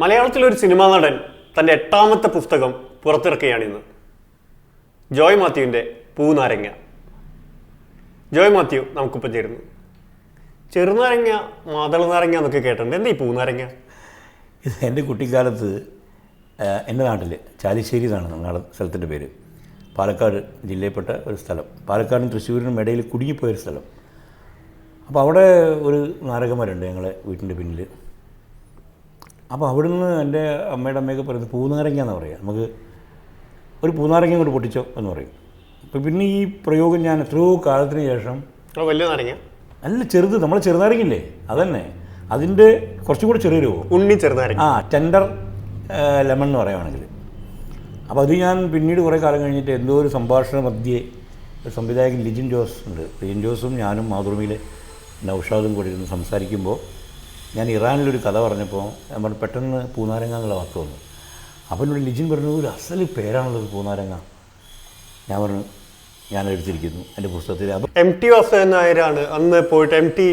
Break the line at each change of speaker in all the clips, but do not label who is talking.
മലയാളത്തിലൊരു cinema നടൻ തന്റെ എട്ടാമത്തെ പുസ്തകം പുറത്തിറക്കുകയാണ് ഇന്ന്. ജോയ് മാത്യുവിന്റെ പൂനാരങ്ങ. ജോയ് മാത്യു നമുക്കിപ്പോൾ ചേരുന്നു. ചെറുനാരങ്ങ മാതള നാരങ്ങ എന്നൊക്കെ കേട്ടിട്ടുണ്ട്. എന്താ ഈ പൂനാരങ്ങ?
ഇത് എന്റെ കുട്ടിക്കാലത്ത് എന്റെ നാട്ടിൽ ചാലിശ്ശേരി എന്നാണ് ഞങ്ങളുടെ സ്ഥലത്തിന്റെ പേര്. പാലക്കാട് ജില്ലയിൽപ്പെട്ട ഒരു സ്ഥലം. പാലക്കാടും തൃശ്ശൂരിനും ഇടയിൽ കുടുങ്ങിപ്പോയൊരു സ്ഥലം. അപ്പോൾ അവിടെ ഒരു നാരകന്മാരുണ്ട് ഞങ്ങളെ വീട്ടിന്റെ പിന്നിൽ അപ്പോൾ അവിടെ നിന്ന് എന്റെ അമ്മയുടെ അമ്മയൊക്കെ പറയുന്നത് പൂനാരങ്ങ എന്ന് പറയുക. നമുക്ക് ഒരു പൂനാരങ്ങ കൊണ്ട് പൊട്ടിച്ചോ എന്ന് പറയും. അപ്പോൾ പിന്നെ ഈ പ്രയോഗം ഞാൻ എത്രയോ കാലത്തിന് ശേഷം
വലിയ നാരങ്ങ?
അല്ല ചെറുത്. നമ്മളെ ചെറുനാരങ്ങയില്ലേ? അതന്നെ. അതിന്റെ കുറച്ചും കൂടെ ചെറിയ രൂപം.
ഉണ്ണി ചെറുനാരങ്ങ.
ആ ടെൻഡർ ലെമൺ എന്ന് പറയുകയാണെങ്കിൽ അപ്പോൾ അത് ഞാൻ പിന്നീട് കുറേ കാലം കഴിഞ്ഞിട്ട് എന്തോ ഒരു സംഭാഷണ മധ്യേ ഒരു സംവിധായകൻ ലിജിൻ ജോസ് ഉണ്ട്. ലിജിൻ ജോസും ഞാനും മാതൃഭൂമിയിലെ നൗഷാദും കൂടി ഇരുന്ന് സംസാരിക്കുമ്പോൾ ഞാൻ ഇറാനിലൊരു കഥ പറഞ്ഞപ്പോൾ ഞാൻ പറഞ്ഞു പെട്ടെന്ന് പൂനാരങ്ങ എന്നുള്ള വാക്ക് വന്നു. അപ്പോൾ എന്നോട് ലിജിൻ പറഞ്ഞു ഒരു അസൽ പേരാണുള്ളത് പൂനാരങ്ങ. ഞാൻ പറഞ്ഞു ഞാൻ എടുത്തിരിക്കുന്നു എന്റെ പുസ്തകത്തിൽ അപ്പോൾ
എം ടി വാസുദേവൻ നായരാണ് അന്ന് പോയിട്ട് എം ടി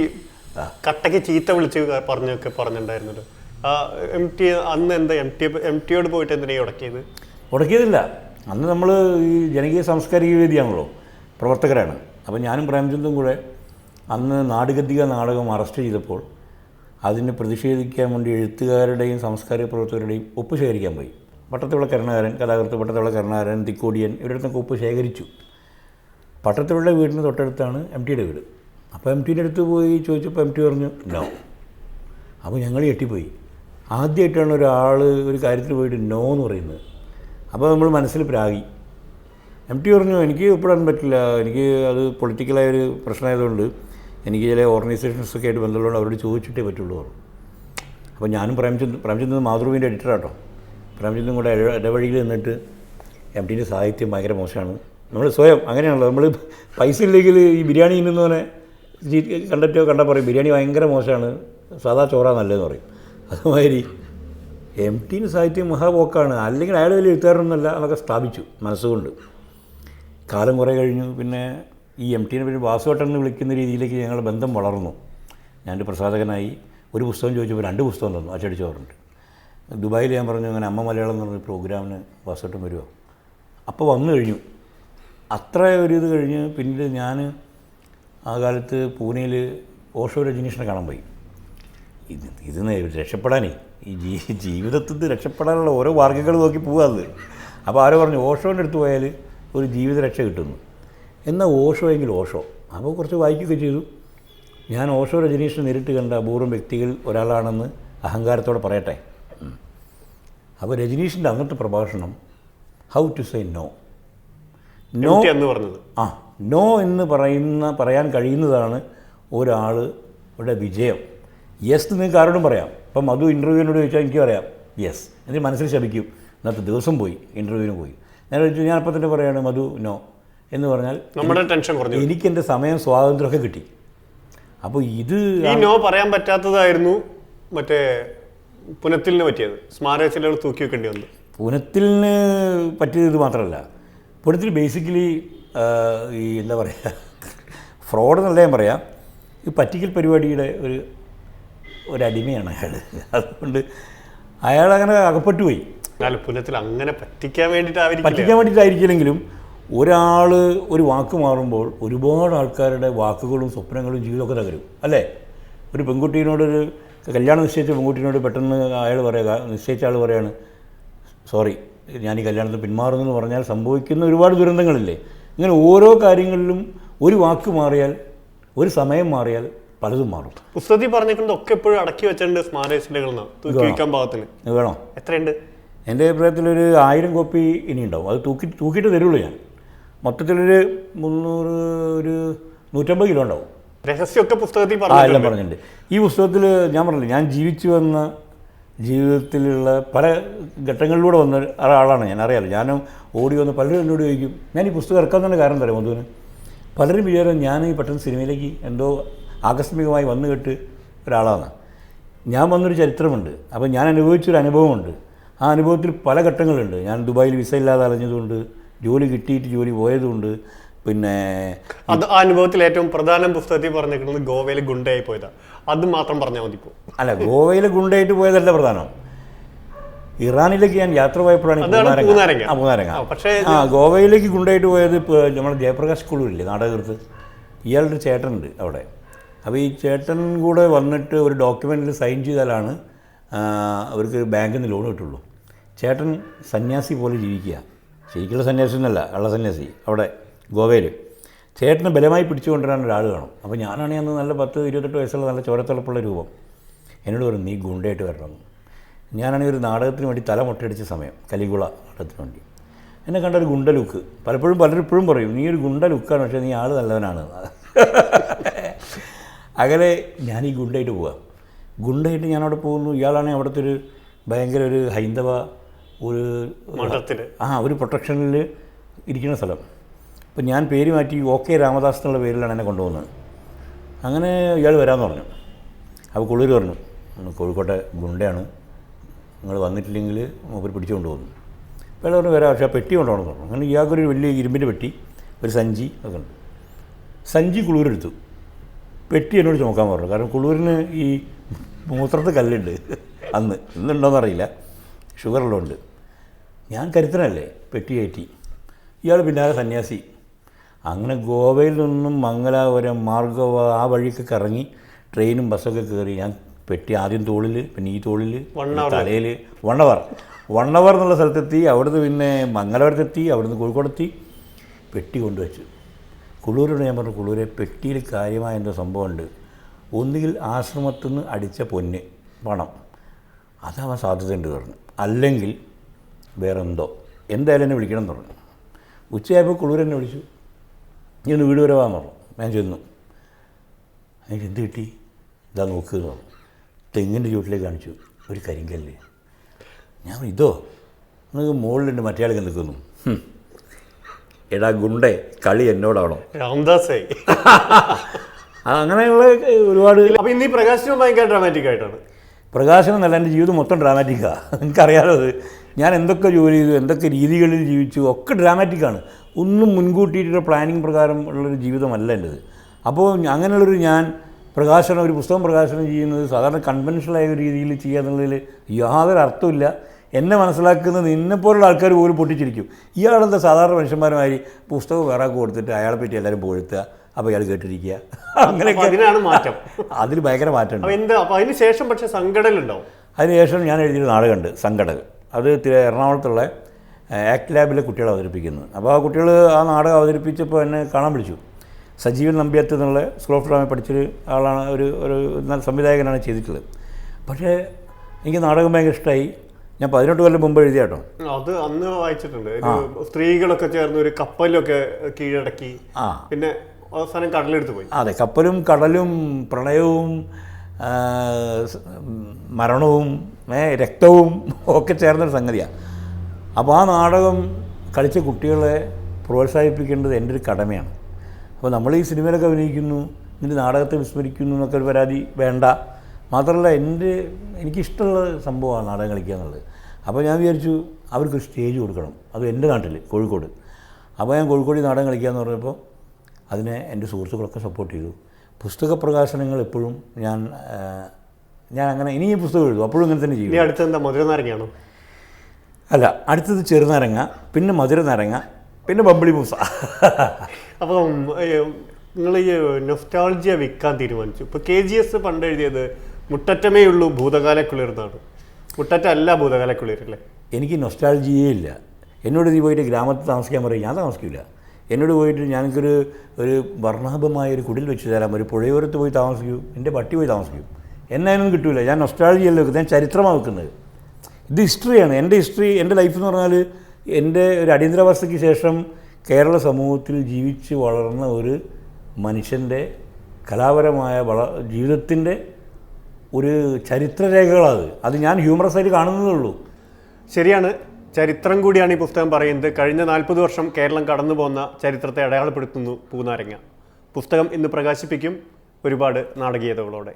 കട്ടയ്ക്ക് ചീത്ത വിളിച്ച് പറഞ്ഞൊക്കെ പറഞ്ഞിട്ടുണ്ടായിരുന്നല്ലോ. ആ എം ടി അന്ന് എന്താ എം ടി എം ടിയോട് പോയിട്ട് എന്തിനാണ് ഉടക്കിയത്?
ഉടക്കിയതില്ല. അന്ന് നമ്മൾ ഈ ജനകീയ സാംസ്കാരിക വേദിയാണല്ലോ പ്രവർത്തകരാണ്. അപ്പോൾ ഞാനും പ്രേംചന്ദും കൂടെ അന്ന് നാടുകത്തിക നാടകം അറസ്റ്റ് ചെയ്തപ്പോൾ അതിന് പ്രതിഷേധിക്കാൻ വേണ്ടി എഴുത്തുകാരുടെയും സാംസ്കാരിക പ്രവർത്തകരുടെയും ഒപ്പ് ശേഖരിക്കാൻ പോയി. പട്ടത്തുള്ള കരുണാകരൻ കഥാകൃത്ത് പട്ടത്തുള്ള കരുണാകരൻ തിക്കോടിയൻ ഇവരുടെ ഒപ്പ് ശേഖരിച്ചു. പട്ടത്തുള്ള വീടിന് തൊട്ടടുത്താണ് എം ടിയുടെ വീട്. അപ്പോൾ എം ടിയുടെ അടുത്ത് പോയി ചോദിച്ചപ്പോൾ എം ടി പറഞ്ഞു നോ അപ്പോൾ ഞങ്ങൾ ഞെട്ടിപ്പോയി. ആദ്യമായിട്ടാണ് ഒരാൾ ഒരു കാര്യത്തിൽ പോയിട്ട് നോ എന്ന് പറയുന്നത്. അപ്പോൾ നമ്മൾ മനസ്സിൽ പ്രാഗി. എം ടി പറഞ്ഞു എനിക്ക് ഇപ്പോഴാൻ പറ്റില്ല. എനിക്ക് അത് പൊളിറ്റിക്കലായൊരു പ്രശ്നമായതുകൊണ്ട് എനിക്ക് ചില ഓർഗനൈസേഷൻസൊക്കെ ആയിട്ട് ബന്ധമുള്ളത് അവരോട് ചോദിച്ചിട്ടേ പറ്റുള്ളൂ അപ്പോൾ ഞാനും പ്രേംചന്ദ് പ്രേംചന്ദ് മാതൃഭൂമിന്റെ എഡിറ്ററാട്ടോ പ്രേംചന്ദും കൂടെ ഇടവഴിയിൽ നിന്നിട്ട് എം ടീന്റെ സാഹിത്യം ഭയങ്കര മോശമാണ്. നമ്മൾ സ്വയം അങ്ങനെയാണല്ലോ നമ്മൾ പൈസ ഇല്ലെങ്കിൽ ഈ ബിരിയാണി ഇന്നെന്ന് പറഞ്ഞാൽ കണ്ടിട്ടോ കണ്ടാൽ പറയും ബിരിയാണി ഭയങ്കര മോശമാണ് സാധാ ചോറാ നല്ലതെന്ന് പറയും. അതുമാതിരി എം ടീന് സാഹിത്യം മഹാപോക്കാണ് അല്ലെങ്കിൽ അയാൾ വലിയ എഴുത്തുകാരനൊന്നല്ല അതൊക്കെ സ്ഥാപിച്ചു മനസ്സുകൊണ്ട്. കാലം കുറേ കഴിഞ്ഞു പിന്നെ ഈ എം ടീനെ പറ്റി വാസുവേട്ടൻ എന്ന് വിളിക്കുന്ന രീതിയിലേക്ക് ഞങ്ങളുടെ ബന്ധം വളർന്നു. ഞാൻ പ്രസാധകനായി ഒരു പുസ്തകം ചോദിച്ചപ്പോൾ രണ്ട് പുസ്തകം തന്നു അച്ചടിച്ച് പറഞ്ഞിട്ട്. ദുബായിൽ ഞാൻ പറഞ്ഞു അങ്ങനെ അമ്മ മലയാളം എന്ന് പറഞ്ഞ പ്രോഗ്രാമിന് വാസുവേട്ടൻ വരുമോ അപ്പോൾ വന്നു കഴിഞ്ഞു. അത്ര ഒരു ഇത് കഴിഞ്ഞ് പിന്നീട് ഞാൻ ആ കാലത്ത് പൂനെയിൽ ഓഷോ രജനീഷിനെ കാണാൻ പോയി. ഇത് ഇത് രക്ഷപ്പെടാനേ. ഈ ജീ ജീവിതത്തിൽ നിന്ന് രക്ഷപ്പെടാനുള്ള ഓരോ മാർഗങ്ങൾ നോക്കി പോകാത് അപ്പോൾ ആരോ പറഞ്ഞു ഓഷോന്റെ അടുത്ത് പോയാൽ ഒരു ജീവിത രക്ഷ കിട്ടുന്നു. എന്നാൽ ഓഷോ എങ്കിൽ ഓഷോ. അപ്പോൾ കുറച്ച് വായിക്കുക ചെയ്തു. ഞാൻ ഓഷോ രജനീഷിനെ നേരിട്ട് കണ്ട അപൂർവം വ്യക്തികൾ ഒരാളാണെന്ന് അഹങ്കാരത്തോടെ പറയട്ടെ. അപ്പോൾ രജനീഷിന്റെ അന്നത്തെ പ്രഭാഷണം how to say no no
എന്ന് പറഞ്ഞത്.
ആ നോ എന്ന് പറയുന്ന പറയാൻ കഴിയുന്നതാണ് ഒരാളുടെ വിജയം. യെസ് നിങ്ങൾക്ക് ആരോടും പറയാം. ഇപ്പം മധു ഇന്റർവ്യൂവിനോട് ചോദിച്ചാൽ എനിക്ക് പറയാം. യെസ് എന്നിട്ട് മനസ്സിൽ ശപിക്കും. ഇന്നത്തെ ദിവസം പോയി ഇന്റർവ്യൂവിന് പോയി. ഞാൻ ചോദിച്ചു ഞാൻ അപ്പം തന്നെ പറയുകയാണ് മധു നോ എന്ന് പറഞ്ഞാൽ
നമ്മുടെ ടെൻഷൻ കുറഞ്ഞു.
എനിക്ക് എന്റെ സമയം സ്വാതന്ത്ര്യമൊക്കെ കിട്ടി. അപ്പോൾ ഇത്
ഈ നോ പറയാൻ പറ്റാത്തതായിരുന്നു മറ്റേ പുനത്തിലിന് പറ്റിയത്. സ്മാരകശിലകൾ തൂക്കി വെക്കേണ്ടി വന്നു.
പുനത്തിലിന് പറ്റിയത് ഇത് മാത്രമല്ല. പുനത്തിൽ ബേസിക്കലി ഈ എന്താ പറയുക ഫ്രോഡ് എന്നല്ല ഞാൻ പറയാം ഈ പറ്റിക്കൽ പരിപാടിയുടെ ഒരു ഒരു അടിമയാണ് അയാൾ അതുകൊണ്ട് അയാൾ അങ്ങനെ
അകപ്പെട്ടുപോയി പുനത്തിൽ അങ്ങനെ പറ്റിക്കാൻ വേണ്ടിയിട്ട്
പറ്റിക്കാൻ വേണ്ടിയിട്ടായിരിക്കില്ലെങ്കിലും ഒരാൾ ഒരു വാക്ക് മാറുമ്പോൾ ഒരുപാട് ആൾക്കാരുടെ വാക്കുകളും സ്വപ്നങ്ങളും ജീവിതമൊക്കെ തകരും അല്ലേ? ഒരു പെൺകുട്ടീനോടൊരു കല്യാണം നിശ്ചയിച്ച പെൺകുട്ടീനോട് പെട്ടെന്ന് അയാൾ പറയുക നിശ്ചയിച്ച ആൾ പറയാണ് സോറി ഞാൻ ഈ കല്യാണത്തിന് പിന്മാറുന്നു എന്ന് പറഞ്ഞാൽ സംഭവിക്കുന്ന ഒരുപാട് ദുരന്തങ്ങളില്ലേ? ഇങ്ങനെ ഓരോ കാര്യങ്ങളിലും ഒരു വാക്ക് മാറിയാൽ ഒരു സമയം മാറിയാൽ പലതും മാറും.
പുസ്തകത്തിൽ പറഞ്ഞേക്കുന്നത് ഒക്കെ എപ്പോഴും അടക്കി വെച്ചിട്ടുണ്ട് പാകത്തിന്.
ഇത് വേണോ
എത്രയുണ്ട്?
എന്റെ അഭിപ്രായത്തിൽ ഒരു ആയിരം കോപ്പി ഇനി ഉണ്ടാവും അത് തൂക്കി തൂക്കിയിട്ട് തരുള്ളൂ ഞാൻ. മൊത്തത്തിലൊരു മുന്നൂറ് ഒരു നൂറ്റമ്പത് കിലോ ഉണ്ടാവും.
രഹസ്യമൊക്കെ പുസ്തകത്തിൽ
ആ എല്ലാം
പറഞ്ഞിട്ടുണ്ട്.
ഈ പുസ്തകത്തിൽ ഞാൻ പറഞ്ഞില്ല ഞാൻ ജീവിച്ചു വന്ന ജീവിതത്തിലുള്ള പല ഘട്ടങ്ങളിലൂടെ വന്ന ഒരാളാണ് ഞാൻ അറിയാലോ. ഞാനും ഓടി വന്ന് പലരും എന്നോട് ചോദിക്കും ഞാൻ ഈ പുസ്തകം ഇറക്കാൻ തന്നെ കാരണം തരാം മധുവിന്? പലരും വിചാരം ഞാൻ ഈ പെട്ടെന്ന് സിനിമയിലേക്ക് എന്തോ ആകസ്മികമായി വന്നു കേട്ട് ഒരാളാണ്. ഞാൻ വന്നൊരു ചരിത്രമുണ്ട്. അപ്പോൾ ഞാൻ അനുഭവിച്ചൊരു അനുഭവമുണ്ട്. ആ അനുഭവത്തിൽ പല ഘട്ടങ്ങളുണ്ട്. ഞാൻ ദുബായിൽ വിസ ഇല്ലാതെ അലഞ്ഞതുകൊണ്ട് ജോലി കിട്ടിയിട്ട് ജോലി പോയതുകൊണ്ട് പിന്നെ
അത് ആ അനുഭവത്തിൽ ഏറ്റവും പ്രധാന പുസ്തകത്തിൽ പറഞ്ഞിരിക്കുന്നത് ഗോവയിൽ ഗുണ്ടയായി പോയതാ. അത് മാത്രം പറഞ്ഞാൽ മതി ഇപ്പോൾ
അല്ല ഗോവയിൽ ഗുണ്ടയായിട്ട് പോയതല്ല പ്രധാനം. ഇറാനിലേക്ക് ഞാൻ യാത്ര പോയപ്പോഴാണ്
പൂനാരങ്ങ. പക്ഷേ
ആ ഗോവയിലേക്ക് ഗുണ്ടായിട്ട് പോയത് ഇപ്പോൾ നമ്മുടെ ജയപ്രകാശ് കുളൂരില്ലേ നാടകത്ത് ഇയാളുടെ ചേട്ടനുണ്ട് അവിടെ. അപ്പോൾ ഈ ചേട്ടൻ കൂടെ വന്നിട്ട് ഒരു ഡോക്യുമെന്റിൽ സൈൻ ചെയ്താലാണ് അവർക്ക് ബാങ്കിൽ നിന്ന് ലോൺ കിട്ടുള്ളൂ. ചേട്ടൻ സന്യാസി പോലെ ജീവിക്കുക. ശരിക്കുള്ള സന്യാസി എന്നല്ല കള്ള സന്യാസി. അവിടെ ഗോവയിൽ ചേട്ടനെ ബലമായി പിടിച്ചുകൊണ്ടുവരാൻ ഒരാൾ കാണും. അപ്പോൾ ഞാനാണെങ്കിൽ അന്ന് നല്ല പത്ത് ഇരുപത്തെട്ട് വയസ്സുള്ള നല്ല ചോരത്തിളപ്പുള്ള രൂപം. എന്നോട് പറഞ്ഞു നീ ഗുണ്ടയായിട്ട് വരണം. ഞാനാണെങ്കിൽ ഒരു നാടകത്തിന് വേണ്ടി തല മുട്ടയടിച്ച സമയം കലികുള നാടകത്തിന് വേണ്ടി. എന്നെ കണ്ട ഒരു ഗുണ്ട ലുക്ക്. പലപ്പോഴും പലരും ഇപ്പോഴും പറയും നീ ഒരു ഗുണ്ട ലുക്കാണ് പക്ഷേ നീ ആൾ നല്ലവനാണ്. അങ്ങനെ ഞാൻ ഈ ഗുണ്ടയായിട്ട് പോവാം. ഗുണ്ടയായിട്ട് ഞാനവിടെ പോകുന്നു. ഇയാളാണെങ്കിൽ അവിടുത്തെ ഒരു ഭയങ്കര ഒരു ഹൈന്ദവ ഒരു ആ ഒരു പ്രൊട്ടക്ഷനിൽ ഇരിക്കുന്ന സ്ഥലം. അപ്പം ഞാൻ പേര് മാറ്റി ഒ കെ രാമദാസ് എന്നുള്ള പേരിലാണ് എന്നെ കൊണ്ടുപോകുന്നത്. അങ്ങനെ ഇയാൾ വരാമെന്ന് പറഞ്ഞു. അപ്പോൾ കുളിർ പറഞ്ഞു "ഉം, കോഴിക്കോട്ടെ ഗുണ്ടയാണ്. നിങ്ങൾ വന്നിട്ടില്ലെങ്കിൽ മൂപ്പർ പിടിച്ചുകൊണ്ട് പോകുന്നു അപ്പോൾ പറഞ്ഞു വരാം. പക്ഷേ ആ പെട്ടി കൊണ്ടുപോകണം പറഞ്ഞു. അങ്ങനെ ഇയാൾക്കൊരു വലിയ ഇരുമ്പിന്റെ പെട്ടി ഒരു സഞ്ചി ഒക്കെ ഉണ്ട്. സഞ്ചി കുളൂരെടുത്തു പെട്ടി എന്നോട് ചുമക്കാൻ പറഞ്ഞു. കാരണം കുളൂരിന് ഈ മൂത്രത്തെ കല്ലുണ്ട് അന്ന്. ഇന്നുണ്ടോയെന്ന് അറിയില്ല ഷുഗറുള്ളതുണ്ട് ഞാൻ കരുത്തനല്ലേ? പെട്ടി കയറ്റി. ഇയാൾ പിന്നാലെ സന്യാസി. അങ്ങനെ ഗോവയിൽ നിന്നും മംഗലാപുരം മാർഗവ ആ വഴിക്ക് ഇറങ്ങി ട്രെയിനും ബസ്സൊക്കെ കയറി. ഞാൻ പെട്ടി ആദ്യം തോളിൽ പിന്നെ ഈ തോളിൽ
വൺ
തലയിൽ വണ്ണവർ. വണ്ണവർ എന്നുള്ള സ്ഥലത്തെത്തി. അവിടുന്ന് പിന്നെ മംഗലാപുരത്തെത്തി. അവിടുന്ന് കോഴിക്കോടെത്തി. പെട്ടി കൊണ്ടുവച്ചു. കുളൂരോട് ഞാൻ പറഞ്ഞു കുളൂരെ പെട്ടിയിൽ കാര്യമായ എന്തോ സംഭവമുണ്ട്. ഒന്നുകിൽ ആശ്രമത്തിൽ നിന്ന് അടിച്ച പൊന്ന് പണം. അതാവാൻ സാധ്യതയുണ്ട് പറഞ്ഞു. അല്ലെങ്കിൽ വേറെ എന്തോ എന്തായാലും എന്നെ വിളിക്കണം എന്ന് പറഞ്ഞു. ഉച്ചയായപ്പോൾ കുളൂർ എന്നെ വിളിച്ചു. നീ ഒന്ന് വീട് വരെ വാന്ന് പറഞ്ഞു. ഞാൻ ചെന്നു. എനിക്ക് എന്ത് കിട്ടി? ഇതാ നോക്കുക എന്ന് പറഞ്ഞു. തെങ്ങിന്റെ ചുവട്ടിലേക്ക് കാണിച്ചു. ഒരു കരിങ്കല്ല്. ഞാൻ ഇതോ നിങ്ങൾക്ക് മുകളിലുണ്ട് മറ്റേ ആൾക്ക് നിൽക്കുന്നു എടാ ഗുണ്ടേ കളി എന്നോടാണോ?
രാംദാസേ.
അങ്ങനെയുള്ള ഒരുപാട്
അപ്പോൾ ഇന്ന് ഈ പ്രകാശനം ഭയങ്കര ഡ്രാമാറ്റിക് ആയിട്ടാണ്.
പ്രകാശനം എന്നല്ല എന്റെ ജീവിതം മൊത്തം ഡ്രാമാറ്റിക്കാണ് എനിക്കറിയാലോ അത്. ഞാൻ എന്തൊക്കെ ജോലി ചെയ്തു എന്തൊക്കെ രീതികളിൽ ജീവിച്ചു ഒക്കെ ഡ്രാമാറ്റിക്കാണ് ഒന്നും മുൻകൂട്ടിയിട്ടുള്ള പ്ലാനിങ് പ്രകാരം ഉള്ളൊരു ജീവിതമല്ല എന്റെത്. അപ്പോൾ അങ്ങനെയുള്ളൊരു ഞാൻ പ്രകാശനം ഒരു പുസ്തകം പ്രകാശനം ചെയ്യുന്നത് സാധാരണ കൺവെൻഷനായ ഒരു രീതിയിൽ ചെയ്യുക എന്നുള്ളതിൽ യാതൊരു അർത്ഥമില്ല എന്നെ മനസ്സിലാക്കുന്ന നിന്നെപ്പോലുള്ള ആൾക്കാർ പോലും പൊട്ടിച്ചിരിക്കും. ഇയാളെന്താ സാധാരണ മനുഷ്യന്മാരുമായി പുസ്തകം വേറെ കൊടുത്തിട്ട് അയാളെ പറ്റി എല്ലാവരും പുകഴ്ത്തുക? അപ്പോൾ ഇയാൾ കേട്ടിരിക്കുക.
അങ്ങനെ
അങ്ങനെയൊക്കെ.
അതിനാണ് മാറ്റം.
അതിൽ ഭയങ്കര മാറ്റമുണ്ട്.
എന്താ? അപ്പൊ അതിന് ശേഷം പക്ഷെ സങ്കടലുണ്ടാവും
അതിനുശേഷം ഞാൻ എഴുതിയൊരു നാടകമുണ്ട് സങ്കടൽ അത് എറണാകുളത്തുള്ള ആക്ട് ലാബിലെ കുട്ടികളെ അവതരിപ്പിക്കുന്നത് അപ്പോൾ ആ കുട്ടികൾ ആ നാടകം അവതരിപ്പിച്ചപ്പോൾ എന്നെ കാണാൻ വിളിച്ചു സജീവൻ നമ്പ്യാത്ത് എന്നുള്ള സ്കൂൾ ഓഫ് ഡ്രാമ പഠിച്ചൊരു ആളാണ് ഒരു ഒരു നല്ല സംവിധായകനാണ് ചെയ്തിട്ടുള്ളത്. പക്ഷേ എനിക്ക് നാടകം ഭയങ്കര ഇഷ്ടമായി ഞാൻ പതിനെട്ട് കൊല്ലം മുമ്പ് എഴുതിയ കേട്ടോ.
അത് അന്ന് വായിച്ചിട്ടുണ്ട്. സ്ത്രീകളൊക്കെ ചേർന്ന് ഒരു കപ്പലൊക്കെ കീഴടക്കി. പിന്നെ അവസാനം കടലെടുത്ത് പോയി.
അതെ കപ്പലും കടലും പ്രണയവും മരണവും രക്തവും ഒക്കെ ചേർന്നൊരു സംഗതിയാണ് അപ്പോൾ ആ നാടകം കളിച്ച കുട്ടികളെ പ്രോത്സാഹിപ്പിക്കേണ്ടത് എന്റെ ഒരു കടമയാണ്. അപ്പോൾ നമ്മൾ ഈ സിനിമയിലൊക്കെ അഭിനയിക്കുന്നു ഇതിന്റെ നാടകത്തെ വിസ്മരിക്കുന്നു എന്നൊക്കെ ഒരു പരാതി വേണ്ട. മാത്രമല്ല എന്റെ എനിക്കിഷ്ടമുള്ള സംഭവമാണ് നാടകം കളിക്കുക എന്നുള്ളത്. അപ്പോൾ ഞാൻ വിചാരിച്ചു അവർക്ക് സ്റ്റേജ് കൊടുക്കണം. അത് എന്റെ നാട്ടിൽ കോഴിക്കോട്. അപ്പോൾ ഞാൻ കോഴിക്കോട് നാടകം കളിക്കുക എന്ന് പറഞ്ഞപ്പോൾ അതിനെ എന്റെ സുഹൃത്തുക്കളൊക്കെ സപ്പോർട്ട് ചെയ്തു. പുസ്തക പ്രകാശനങ്ങൾ എപ്പോഴും ഞാൻ ഞാൻ അങ്ങനെ ഇനി പുസ്തകം എഴുതും. അപ്പോഴും ഇങ്ങനെ തന്നെ ചെയ്യും
അടുത്ത് എന്താ മധുര നാരങ്ങയാണോ?
അല്ല അടുത്തത് ചെറുനാരങ്ങ പിന്നെ മധുര നാരങ്ങ പിന്നെ ബബ്ബിളി മൂസ
അപ്പം നിങ്ങൾ ഈ നൊസ്റ്റാൾജിയ വിൽക്കാൻ തീരുമാനിച്ചു. ഇപ്പോൾ കെ ജി എസ് പണ്ട് എഴുതിയത് മുട്ടറ്റമേ ഉള്ളൂ ഭൂതകാല കുളിർന്നാണ് മുട്ടറ്റ അല്ല ഭൂതകാല കുളിർ അല്ലേ?
എനിക്ക് നൊസ്റ്റാൾജിയേ ഇല്ല. എന്നോട് നീ പോയിട്ട് ഗ്രാമത്തിൽ താമസിക്കാൻ പറയും. ഞാൻ താമസിക്കില്ല എന്നോട് പോയിട്ട് ഞങ്ങൾക്കൊരു ഒരു വർണാഭമായ ഒരു കുടിൽ വെച്ച് തരാം. ഒരു പുഴയോരത്ത് പോയി താമസിക്കൂ. എന്റെ പട്ടി പോയി താമസിക്കൂ. എന്നായാലും കിട്ടില്ല കിട്ടൂല. ഞാൻ നൊസ്റ്റാളജിയല്ല വെക്കുന്നത് ഞാൻ ചരിത്രമാണ് വെക്കുന്നത്. ഇത് ഹിസ്റ്ററിയാണ് എന്റെ ഹിസ്റ്ററി എന്റെ ലൈഫ് എന്ന് പറഞ്ഞാൽ എന്റെ ഒരു അടിയന്തരാവസ്ഥയ്ക്ക് ശേഷം കേരള സമൂഹത്തിൽ ജീവിച്ച് വളർന്ന ഒരു മനുഷ്യന്റെ കലാപരമായ വള ജീവിതത്തിന്റെ ഒരു ചരിത്രരേഖകളത് അത്. ഞാൻ ഹ്യൂമറസ് ആയിട്ട് കാണുന്നതേ ഉള്ളൂ.
ശരിയാണ്. ചരിത്രം കൂടിയാണ് ഈ പുസ്തകം പറയുന്നത്. കഴിഞ്ഞ നാൽപ്പത് വർഷം കേരളം കടന്നു പോകുന്ന ചരിത്രത്തെ അടയാളപ്പെടുത്തുന്നു പൂനാരങ്ങ. പുസ്തകം ഇന്ന് പ്രകാശിപ്പിക്കും ഒരുപാട് നാടകീയതകളോടെ.